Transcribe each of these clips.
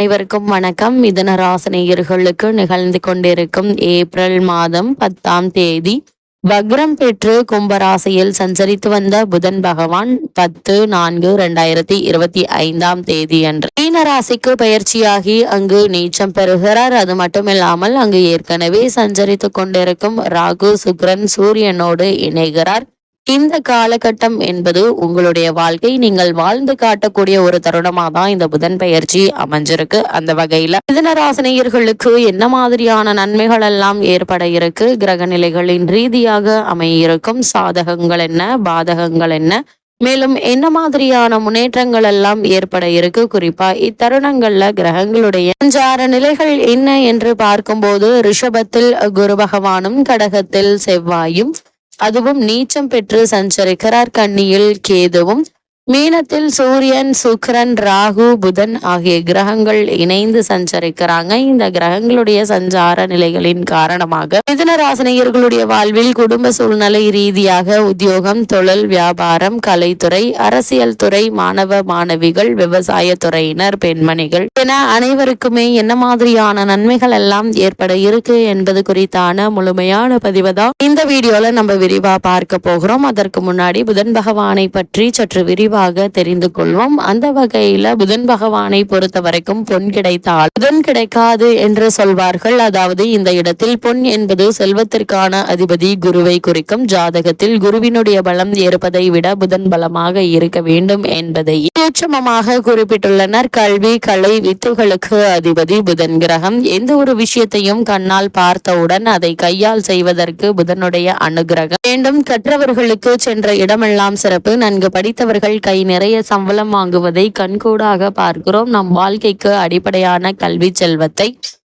அனைவருக்கும் வணக்கம். மிதன ராசினியர்களுக்கு நிகழ்ந்து கொண்டிருக்கும் ஏப்ரல் மாதம் பத்தாம் தேதி. வக்ரம் பெற்று கும்பராசியில் சஞ்சரித்து வந்த புதன் பகவான் பத்து நான்கு இரண்டாயிரத்தி இருபத்தி ஐந்தாம் தேதி அன்று. மீன ராசிக்கு பயிற்சியாகி அங்கு நீச்சம் பெறுகிறார். அது மட்டுமில்லாமல் அங்கு ஏற்கனவே சஞ்சரித்து கொண்டிருக்கும் ராகு சுக்ரன் சூரியனோடு இணைகிறார். இந்த காலகட்டம் என்பது உங்களுடைய வாழ்க்கை. நீங்கள் வாழ்ந்து காட்டக்கூடிய ஒரு தருணமா தான் இந்த புதன் பயிற்சி அமைஞ்சிருக்கு. அந்த வகையில மிதனராசினியர்களுக்கு என்ன மாதிரியான நன்மைகள் எல்லாம் ஏற்பட இருக்கு? கிரக நிலைகளின் ரீதியாக அமையிருக்கும். சாதகங்கள் என்ன? பாதகங்கள் என்ன? மேலும் என்ன மாதிரியான முன்னேற்றங்கள் எல்லாம் ஏற்பட இருக்கு? குறிப்பா இத்தருணங்கள்ல கிரகங்களுடைய சஞ்சார நிலைகள் என்ன என்று பார்க்கும்போது ரிஷபத்தில் குரு பகவானும் கடகத்தில் செவ்வாயும் அதுவும் நீச்சம் பெற்று சஞ்சரிக்கிறார் கன்னியில் கேதுவும். மீனத்தில் சூரியன் சுக்ரன் ராகு புதன் ஆகிய கிரகங்கள் இணைந்து சஞ்சரிக்கிறாங்க. இந்த கிரகங்களுடைய சஞ்சார நிலைகளின் காரணமாக மிதன ராசினியர்களுடைய வாழ்வில் குடும்ப சூழ்நிலை ரீதியாக உத்தியோகம் தொழில் வியாபாரம் கலைத்துறை அரசியல் துறை மாணவ மாணவிகள் விவசாய துறையினர் பெண்மணிகள் என அனைவருக்குமே என்ன மாதிரியான நன்மைகள் எல்லாம் ஏற்பட இருக்கு என்பது குறித்தான முழுமையான பதிவு தான் இந்த வீடியோல நம்ம விரிவா பார்க்க போகிறோம். அதற்கு முன்னாடி புதன் பகவானை பற்றி சற்று விரிவா விரிவாக தெரிந்து கொள்வோம். அந்த வகையில புதன் பகவானை பொறுத்த வரைக்கும் பொன் கிடைத்தால் புதன் கிடைக்காது என்று சொல்வார்கள். அதாவது இந்த இடத்தில் பொன் என்பது செல்வத்திற்கான அதிபதி குருவை குறிக்கும் ஜாதகத்தில் குருவினுடைய பலம் இருப்பதை விட புதன் பலமாக இருக்க வேண்டும் என்பதை சூட்சமமாக குறிப்பிட்டுள்ளனர். கல்வி கலை வித்துகளுக்கு அதிபதி புதன் கிரகம். எந்த ஒரு விஷயத்தையும் கண்ணால் பார்த்தவுடன் அதை கையால் செய்வதற்கு புதனுடைய அனுகிரகம் வேண்டும். கற்றவர்களுக்கு சென்ற இடமெல்லாம் சிறப்பு. நன்கு படித்தவர்கள் கை நிறைய சம்பளம் வாங்குவதை கண்கூடாக பார்க்கிறோம். நம் வாழ்க்கைக்கு அடிப்படையான கல்வி செல்வத்தை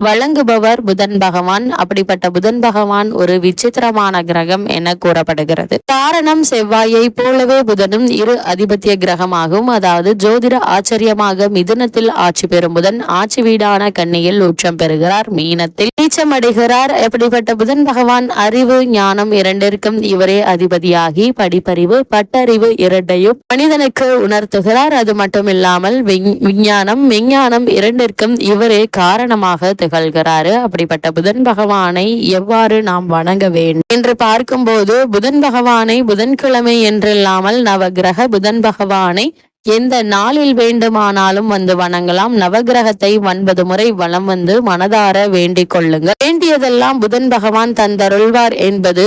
வழங்குபவர் புதன் பகவான். அப்படிப்பட்ட புதன் பகவான் ஒரு விசித்திரமான கிரகம் என கூறப்படுகிறது. காரணம் செவ்வாயை போலவே புதனும் இரு அதிபத்திய கிரகமாகும். அதாவது ஜோதிட ஆச்சரியமாக மிதுனத்தில் ஆட்சி பெறும் புதன் ஆட்சி வீடான கண்ணியில் உச்சம் பெறுகிறார். மீனத்தில் நீச்சமடைகிறார் எப்படிப்பட்ட புதன் பகவான் அறிவு ஞானம் இரண்டிற்கும் இவரே அதிபதியாகி படிப்பறிவு பட்டறிவு இரண்டையும் மனிதனுக்கு உணர்த்துகிறார். அது மட்டுமில்லாமல் விஞ்ஞானம் விஞ்ஞானம் இரண்டிற்கும் இவரே காரணமாக திகழ்கிறாரு அப்படிப்பட்ட புதன் பகவானை எவ்வாறு நாம் வணங்க வேண்டும் என்று பார்க்கும்போது புதன் பகவானை புதன்கிழமை என்றில்லாமல் நவகிரக புதன் பகவானை எந்த நாளில் வேண்டுமானாலும் வந்து வணங்கலாம். நவகிரகத்தை ஒன்பது முறை வலம் வந்து மனதார வேண்டிக் கொள்ளுங்கள். வேண்டியதெல்லாம் புதன் பகவான் தந்தருள்வார் என்பது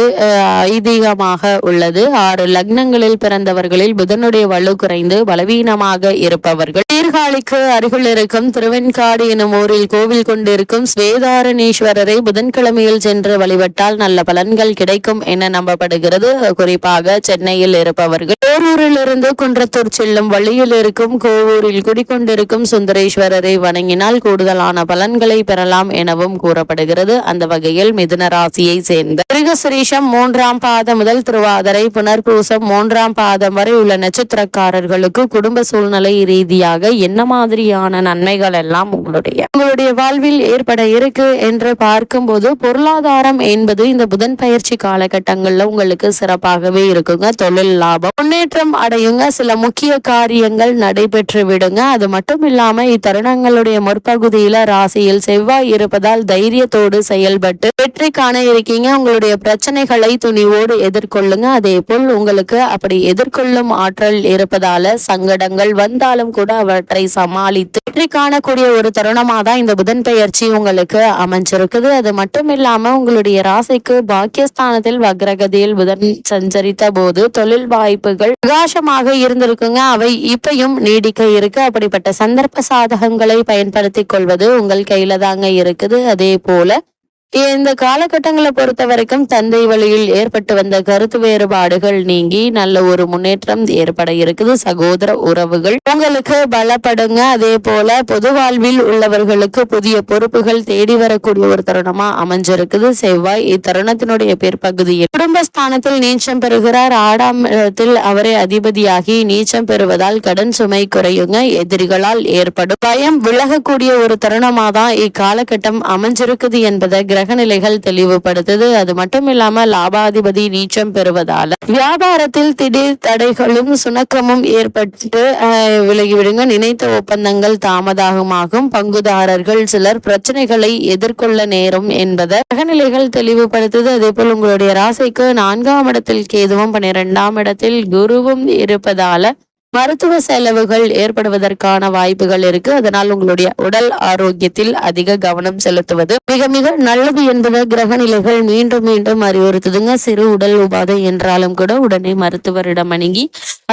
ஐதீகமாக உள்ளது. ஆறு லக்னங்களில் பிறந்தவர்களில் புதனுடைய வலு குறைந்து பலவீனமாக இருப்பவர்கள். சீர்காழிக்கு அருகில் இருக்கும் திருவெண்காடு எனும் ஊரில் கோவில் கொண்டிருக்கும் ஸ்வேதாரணீஸ்வரரை புதன்கிழமையில் சென்று வழிபட்டால் நல்ல பலன்கள் கிடைக்கும் என நம்பப்படுகிறது. குறிப்பாக சென்னையில் இருப்பவர்கள். ஓரூரிலிருந்து குன்றத்தூர் செல்லும் வழியில் இருக்கும் கோவூரில் குடிக்கொண்டிருக்கும் சுந்தரேஸ்வரரை வணங்கினால் கூடுதலான பலன்களை பெறலாம் எனவும் கூறப்படுகிறது. அந்த வகையில் மிதுன ராசியை சேர்ந்த மிருகசிரீஷம் மூன்றாம் பாதம் முதல் திருவாதிரை புனர்பூசம் மூன்றாம் பாதம் வரை உள்ள நட்சத்திரக்காரர்களுக்கு குடும்ப சூழ்நிலை ரீதியாக என்ன மாதிரியான நன்மைகள் எல்லாம் உங்களுடைய உங்களுடைய வாழ்வில் ஏற்பட இருக்கு என்று பார்க்கும்போது பொருளாதாரம் என்பது இந்த புதன் பயிற்சி காலகட்டங்கள்ல உங்களுக்கு சிறப்பாகவே இருக்குங்க. தொழில் லாபம் முன்னேற்றம் அடையுங்க. சில முக்கிய காரிய காரியங்கள் நடைபெற்று விடுங்க. அது மட்டும் இல்லாம இத்தருணங்களுடைய முற்பகுதியில ராசியில் செவ்வாய் இருப்பதால் தைரியத்தோடு செயல்பட்டு வெற்றி காண இருக்கீங்க. உங்களுடைய பிரச்சனைகளை துணிவோடு எதிர்கொள்ளுங்க. அதே போல் உங்களுக்கு அப்படி எதிர்கொள்ளும் ஆற்றல் இருப்பதால சங்கடங்கள் வந்தாலும் கூட அவற்றை சமாளித்து வெற்றி காணக்கூடிய ஒரு தருணமா தான் இந்த புதன் பெயர்ச்சி உங்களுக்கு அமைஞ்சிருக்குது. அது மட்டும் இல்லாம உங்களுடைய ராசிக்கு பாக்கியஸ்தானத்தில் வக்ரகதியில் புதன் சஞ்சரித்த போது தொழில் வாய்ப்புகள் பிரகாசமாக இருந்திருக்குங்க. அவை இப்பயும் நீடிக்க இருக்கு. அப்படிப்பட்ட சந்தர்ப்ப சாதகங்களை பயன்படுத்திக் கொள்வது உங்கள் கையில தாங்க இருக்குது. அதே போல இந்த காலகட்டங்களை பொறுத்த வரைக்கும் தந்தை வழியில் ஏற்பட்டு வந்த கருத்து வேறுபாடுகள் நீங்கி நல்ல ஒரு முன்னேற்றம் ஏற்பட இருக்குது. சகோதர உறவுகள் உங்களுக்கு பலப்படுங்க. அதே போல பொது வாழ்வில் உள்ளவர்களுக்கு புதிய பொறுப்புகள் தேடி வரக்கூடிய ஒரு தருணமா அமைஞ்சிருக்குது. செவ்வாய் இத்தருணத்தினுடைய பிற்பகுதியில் குடும்பஸ்தானத்தில் நீச்சம் பெறுகிறார். ஆடாம் இடத்தில் அவரே அதிபதியாகி நீச்சம் பெறுவதால் கடன் சுமை குறையுங்க. எதிரிகளால் ஏற்படும் பயம் விலகக்கூடிய ஒரு தருணமாதான் இக்காலகட்டம் அமைஞ்சிருக்குது என்பதை கிரக நிலைகள் தெளிவுபடுத்துது. அது மட்டும் இல்லாம லாபாதிபதி நீச்சம் பெறுவதால வியாபாரத்தில் திடீர் தடைகளும் சுணக்கமும் ஏற்பட்டு விலகிவிடுங்க. நினைத்த ஒப்பந்தங்கள் தாமதமாகும். பங்குதாரர்கள் சிலர் பிரச்சனைகளை எதிர்கொள்ள நேரும் என்பதை கிரகநிலைகள் தெளிவுபடுத்துது. அதே போல் உங்களுடைய ராசிக்கு நான்காம் இடத்தில் கேதுவும் பன்னிரெண்டாம் இடத்தில் குருவும் இருப்பதால மருத்துவ செலவுகள் ஏற்படுவதற்கான வாய்ப்புகள் இருக்கு. அதனால் உங்களுடைய உடல் ஆரோக்கியத்தில் அதிக கவனம் செலுத்துவது மிக மிக நல்லது என்பதை கிரக நிலைகள் மீண்டும் மீண்டும் அறிவுறுத்துதுங்க. சிறு உடல் உபாதை என்றாலும் கூட உடனே மருத்துவரிடம் அணுகி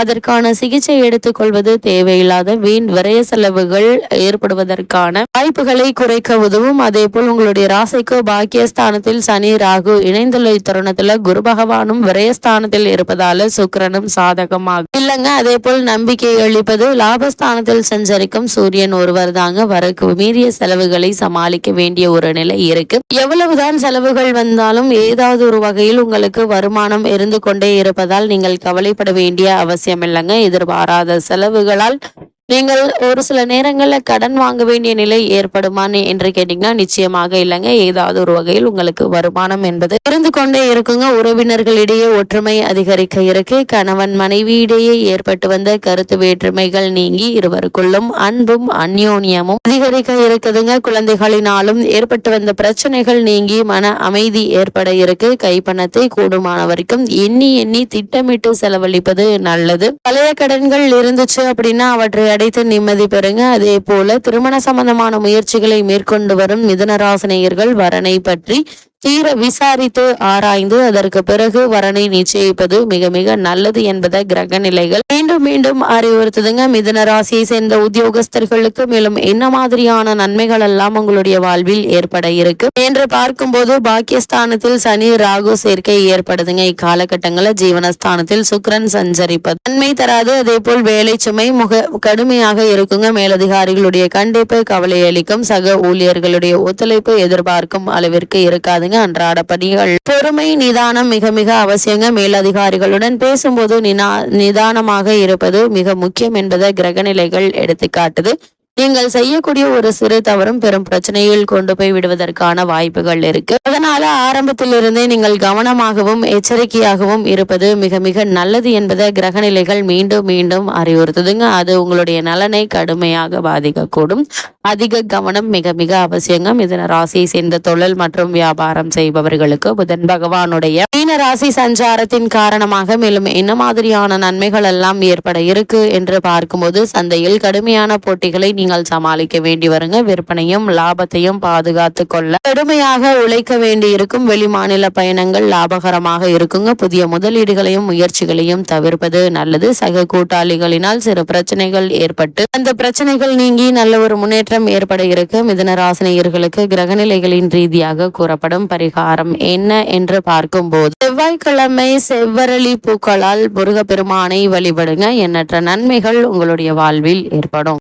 அதற்கான சிகிச்சை எடுத்துக்கொள்வது தேவையில்லாத வீண் விரய செலவுகள் ஏற்படுவதற்கான வாய்ப்புகளை குறைக்க உதவும். அதே போல் உங்களுடைய ராசிக்கு பாக்கியஸ்தானத்தில் சனி ராகு இணைந்துள்ள இத்தருணத்துல குரு பகவானும் விரயஸ்தானத்தில் இருப்பதால சுக்கரனும் சாதகமாகும் இல்லைங்க. அதே போல் நம்பிக்கை அளிப்பது லாபஸ்தானத்தில் சஞ்சரிக்கும் சூரியன் ஒருவர் தாங்க வரக்கு மீறிய செலவுகளை சமாளிக்க வேண்டிய ஒரு நிலை இருக்கு. எவ்வளவுதான் செலவுகள் வந்தாலும் ஏதாவது ஒரு வகையில் உங்களுக்கு வருமானம் இருந்து கொண்டே இருப்பதால் நீங்கள் கவலைப்பட வேண்டிய அவசியம் இல்லைங்க. எதிர்பாராத செலவுகளால் நீங்கள் ஒரு சில நேரங்களில் கடன் வாங்க வேண்டிய நிலை ஏற்படுமான்னு என்று கேட்டீங்கன்னா நிச்சயமாக இல்லைங்க. ஏதாவது ஒரு வகையில் உங்களுக்கு வருமானம் என்பது இருந்து கொண்டே இருக்குங்க. உறவினர்களிடையே ஒற்றுமை அதிகரிக்க இருக்கு. கணவன் மனைவியிடையே ஏற்பட்டு வந்த கருத்து வேற்றுமைகள் நீங்கி இருவருக்குள்ளும் அன்பும் அந்யோன்யமும் அதிகரிக்க இருக்குதுங்க. குழந்தைகளினாலும் ஏற்பட்டு வந்த பிரச்சனைகள் நீங்கி மன அமைதி ஏற்பட இருக்கு. கைப்பணத்தை கூடுமான வரைக்கும் எண்ணி எண்ணி திட்டமிட்டு செலவழிப்பது நல்லது. பழைய கடன்கள் இருந்துச்சு அப்படின்னா அவற்றை அடைத்து நிம்மதி பெறுங்க. அதே போல திருமண சம்பந்தமான முயற்சிகளை மேற்கொண்டு வரும் மிதுனராசினியர்கள் வரனை பற்றி தீர விசாரித்து ஆராய்ந்து அதற்கு பிறகு வரனை நிச்சயிப்பது மிக மிக நல்லது என்பதை கிரக நிலைகள் மீண்டும் மீண்டும் அறிவுறுத்துதுங்க. மிதன ராசியை சேர்ந்த உத்தியோகஸ்தர்களுக்கு மேலும் என்ன மாதிரியான நன்மைகள் எல்லாம் உங்களுடைய வாழ்வில் ஏற்பட இருக்கு என்று பார்க்கும்போது பாக்கியஸ்தானத்தில் சனி ராகு சேர்க்கை ஏற்படுதுங்க. இக்காலகட்டங்களில் ஜீவனஸ்தானத்தில் சுக்ரன் சஞ்சரிப்பது நன்மை தராது. அதே போல் வேலை சுமை முக கடுமையாக இருக்குங்க. மேலதிகாரிகளுடைய கண்டிப்பு கவலை அளிக்கும். சக ஊழியர்களுடைய ஒத்துழைப்பு எதிர்பார்க்கும் அளவிற்கு பாருங்க அன்றாட பணிகள் பொறுமை நிதானம் மிக மிக அவசியங்க. மேலதிகாரிகளுடன் பேசும்போது நிதானமாக இருப்பது மிக முக்கியம் என்பதை கிரகநிலைகள் எடுத்துக்காட்டுது. நீங்கள் செய்யக்கூடிய ஒரு சிறு தவறும் பெரும் பிரச்சனையில் கொண்டு போய் விடுவதற்கான வாய்ப்புகள் இருக்கு. அதனால ஆரம்பத்திலிருந்தே நீங்கள் கவனமாகவும் எச்சரிக்கையாகவும் இருப்பது மிக மிக நல்லது என்பதை கிரகநிலைகள் மீண்டும் மீண்டும் அறிவுறுத்துதுங்க. அது உங்களுடைய நலனை கடுமையாக பாதிக்கக்கூடும். அதிக கவனம் மிக மிக அவசியங்க. மிதன ராசியை சேர்ந்த தொழில் மற்றும் வியாபாரம் செய்பவர்களுக்கு புதன் பகவானுடைய மீன ராசி சஞ்சாரத்தின் காரணமாக மேலும் என்ன மாதிரியான நன்மைகள் எல்லாம் ஏற்பட இருக்கு என்று பார்க்கும்போது சந்தையில் கடுமையான போட்டிகளை நீங்கள் சமாளிக்க வேண்டி வருங்க. விற்பனையும் லாபத்தையும் பாதுகாத்து கொள்ள கடுமையாக உழைக்க வேண்டி இருக்கும் வெளிமாநில பயணங்கள் லாபகரமாக இருக்குங்க. புதிய முதலீடுகளையும் முயற்சிகளையும் தவிர்ப்பது நல்லது. சக கூட்டாளிகளினால் சிறு பிரச்சனைகள் ஏற்பட்டு அந்த பிரச்சனைகள் நீங்கி நல்ல ஒரு முன்னேற்றம் ஏற்பட இருக்கு மிதனராசினியர்களுக்கு கிரகநிலைகளின் ரீதியாக கூறப்படும் பரிகாரம் என்ன என்று பார்க்கும்போது செவ்வாய்க்கிழமை செவ்வரளி பூக்களால் முருகப்பெருமானை வழிபடுங்க. எண்ணற்ற நன்மைகள் உங்களுடைய வாழ்வில் ஏற்படும்.